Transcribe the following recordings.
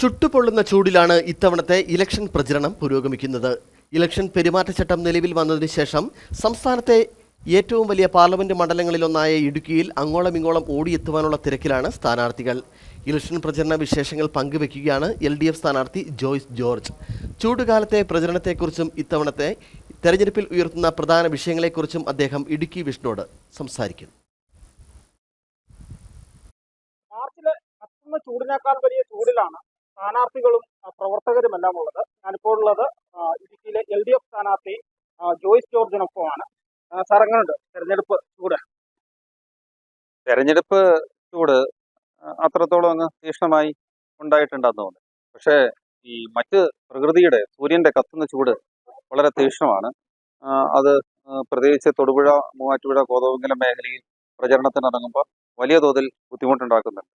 ചുട്ടുപൊള്ളുന്ന ചൂടിലാണ് ഇത്തവണത്തെ ഇലക്ഷൻ പ്രചരണം പുരോഗമിക്കുന്നത്. ഇലക്ഷൻ പെരുമാറ്റച്ചട്ടം നിലവിൽ വന്നതിന് ശേഷം സംസ്ഥാനത്തെ ഏറ്റവും വലിയ പാർലമെന്റ് മണ്ഡലങ്ങളിലൊന്നായ ഇടുക്കിയിൽ അങ്ങോളം ഇങ്ങോളം ഓടിയെത്തുവാനുള്ള തിരക്കിലാണ് സ്ഥാനാർത്ഥികൾ. ഇലക്ഷൻ പ്രചരണ വിശേഷങ്ങൾ പങ്കുവെക്കുകയാണ് എൽ ഡി എഫ് സ്ഥാനാർത്ഥി ജോയ്സ് ജോർജ്. ചൂടുകാലത്തെ പ്രചരണത്തെക്കുറിച്ചും ഇത്തവണത്തെ തെരഞ്ഞെടുപ്പിൽ ഉയർത്തുന്ന പ്രധാന വിഷയങ്ങളെക്കുറിച്ചും അദ്ദേഹം ഇടുക്കി വിഷ്ണുവോട് സംസാരിക്കും. ചൂടിനേക്കാൾ വലിയ ചൂടിലാണ് സ്ഥാനാർത്ഥികളും പ്രവർത്തകരുമെല്ലാം ഉള്ളത്. ഞാനിപ്പോൾ ഉള്ളത് ഇടുക്കിയിലെ എൽ ഡി എഫ് സ്ഥാനാർത്ഥി ജോയിസ് ജോർജിനൊപ്പമാണ്. സാറങ്ങനുണ്ട് തെരഞ്ഞെടുപ്പ് ചൂട്? തെരഞ്ഞെടുപ്പ് ചൂട് അത്രത്തോളം അങ്ങ് തീക്ഷണമായി ഉണ്ടായിട്ടുണ്ടെന്ന് തോന്നുന്നു. പക്ഷേ ഈ മറ്റ് പ്രകൃതിയുടെ സൂര്യന്റെ കത്തുന്ന ചൂട് വളരെ തീഷ്ണമാണ് അത് പ്രത്യേകിച്ച് തൊടുപുഴ മൂവാറ്റുപുഴ കോതമംഗലം മേഖലയിൽ പ്രചരണത്തിനിറങ്ങുമ്പോൾ വലിയ തോതിൽ ബുദ്ധിമുട്ടുണ്ടാക്കുന്നുണ്ട്.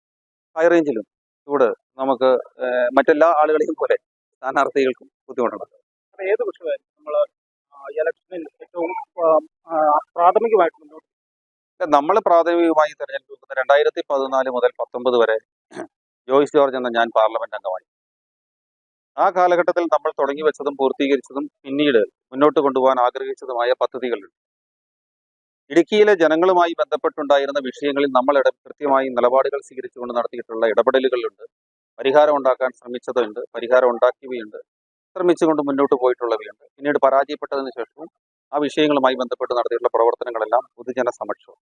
ഹൈ റേഞ്ചിലും ചൂട് നമുക്ക് മറ്റെല്ലാ ആളുകളെയും പോലെ സ്ഥാനാർത്ഥികൾക്കും ബുദ്ധിമുട്ടുണ്ട്. ഏത് വിഷയമായിരുന്നു നമ്മൾ ഇലക്ഷനിൽ ഏറ്റവും പ്രാഥമികമായിട്ട് മുന്നോട്ട് നമ്മൾ പ്രാഥമികമായി തെരഞ്ഞെടുപ്പ് രണ്ടായിരത്തി പതിനാല് മുതൽ പത്തൊമ്പത് വരെ ജോയിസ് ജോർജ് എന്ന ഞാൻ പാർലമെന്റ് അംഗമായി. ആ കാലഘട്ടത്തിൽ നമ്മൾ തുടങ്ങി വെച്ചതും പൂർത്തീകരിച്ചതും പിന്നീട് മുന്നോട്ട് കൊണ്ടുപോകാൻ ആഗ്രഹിച്ചതുമായ പദ്ധതികളുണ്ട്. ഇടുക്കിയിലെ ജനങ്ങളുമായി ബന്ധപ്പെട്ടുണ്ടായിരുന്ന വിഷയങ്ങളിൽ നമ്മൾ കൃത്യമായി നിലപാടുകൾ സ്വീകരിച്ചുകൊണ്ട് നടത്തിയിട്ടുള്ള ഇടപെടലുകളുണ്ട്. പരിഹാരം ഉണ്ടാക്കാൻ ശ്രമിച്ചതുണ്ട്. പരിഹാരം ഉണ്ടാക്കിയവയുണ്ട്. ശ്രമിച്ചുകൊണ്ട് മുന്നോട്ട് പോയിട്ടുള്ളവയുണ്ട്. പിന്നീട് പരാജയപ്പെട്ടതിന് ശേഷവും ആ വിഷയങ്ങളുമായി ബന്ധപ്പെട്ട് നടത്തിയിട്ടുള്ള പ്രവർത്തനങ്ങളെല്ലാം പൊതുജന സമക്ഷം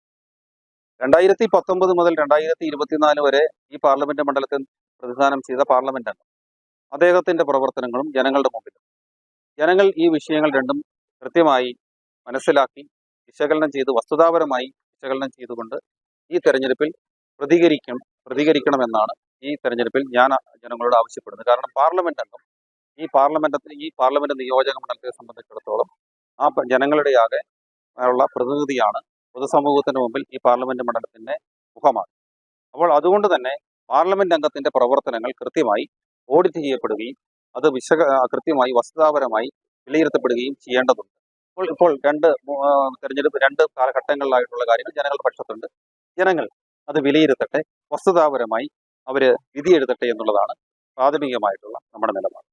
രണ്ടായിരത്തി പത്തൊമ്പത് മുതൽ രണ്ടായിരത്തി ഇരുപത്തിനാല് വരെ ഈ പാർലമെന്റ് മണ്ഡലത്തിൽ പ്രതിദാനം ചെയ്ത പാർലമെന്റ് അദ്ദേഹത്തിന്റെ പ്രവർത്തനങ്ങളും ജനങ്ങളുടെ മുമ്പിലും. ജനങ്ങൾ ഈ വിഷയങ്ങൾ രണ്ടും കൃത്യമായി മനസ്സിലാക്കി വിശകലനം ചെയ്ത് വസ്തുതാപരമായി വിശകലനം ചെയ്തുകൊണ്ട് ഈ തെരഞ്ഞെടുപ്പിൽ പ്രതികരിക്കും പ്രതികരിക്കണമെന്നാണ് ഈ തെരഞ്ഞെടുപ്പിൽ ഞാൻ ജനങ്ങളോട് ആവശ്യപ്പെടുന്നത്. കാരണം പാർലമെന്റ് അംഗം ഈ പാർലമെന്റ് ഈ പാർലമെന്റ് നിയോജക മണ്ഡലത്തെ സംബന്ധിച്ചിടത്തോളം ആ ജനങ്ങളുടെ ആകെ ഉള്ള പ്രതിനിധിയാണ് പൊതുസമൂഹത്തിന് മുമ്പിൽ ഈ പാർലമെന്റ് മണ്ഡലത്തിന്റെ മുഖമാണ്. അപ്പോൾ അതുകൊണ്ട് തന്നെ പാർലമെന്റ് അംഗത്തിന്റെ പ്രവർത്തനങ്ങൾ കൃത്യമായി ഓഡിറ്റ് ചെയ്യപ്പെടുകയും അത് വിശക കൃത്യമായി വസ്തുതാപരമായി വിലയിരുത്തപ്പെടുകയും ചെയ്യേണ്ടതുണ്ട്. ഇപ്പോൾ ഇപ്പോൾ രണ്ട് തെരഞ്ഞെടുപ്പ് രണ്ട് കാലഘട്ടങ്ങളിലായിട്ടുള്ള കാര്യങ്ങൾ ജനങ്ങളുടെ പക്ഷത്തുണ്ട്. ജനങ്ങൾ അത് വിലയിരുത്തട്ടെ വസ്തുതാപരമായി അവർ വിധിയെഴുതട്ടെ എന്നുള്ളതാണ് പ്രാഥമികമായിട്ടുള്ള നമ്മുടെ നിലപാട്.